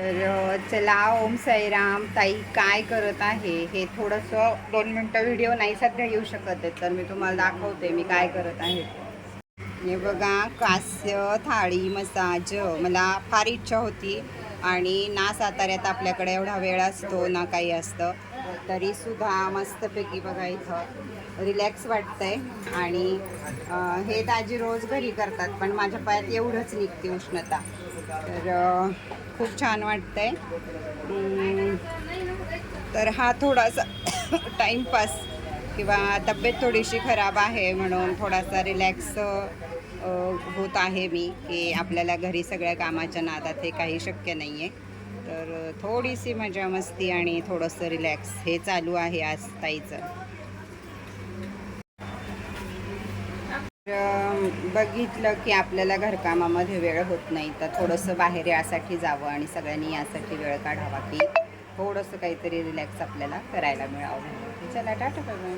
तर चला ओम साईराम ताई काय करत आहे? हे थोडंसं दोन मिनटं व्हिडिओ नाही सध्या येऊ शकत आहे तर मी तुम्हाला दाखवते मी काय करत आहे. हे बघा कास्य थाळी मसाज मला फार इच्छा होती. आणि ना साताऱ्यात आपल्याकडे एवढा वेळ असतो ना काही असतं. तरीसुद्धा मस्तपैकी बघा इथं रिलॅक्स वाटतंय. आणि हे दाजी रोज घरी करतात पण माझ्या पायात एवढंच निघते उष्णता. तर खूप छान वाटतंय. तर हा थोडासा टाईमपास किंवा तब्येत थोडीशी खराब आहे म्हणून थोडासा रिलॅक्स होत आहे मी की आपल्याला घरी सगळ्या कामाच्या नादात हे काही शक्य नाही आहे तर थोडीशी मजा मस्ती आणि थोडंसं रिलॅक्स हे चालू आहे आज ताईचं. तर, बघितलं की आपल्याला घरकामामध्ये वेळ होत नाही तर थोडंसं बाहेर यासाठी जावं आणि सगळ्यांनी यासाठी वेळ काढावा की थोडंसं काहीतरी रिलॅक्स आपल्याला करायला मिळावं. चला टाटा बघा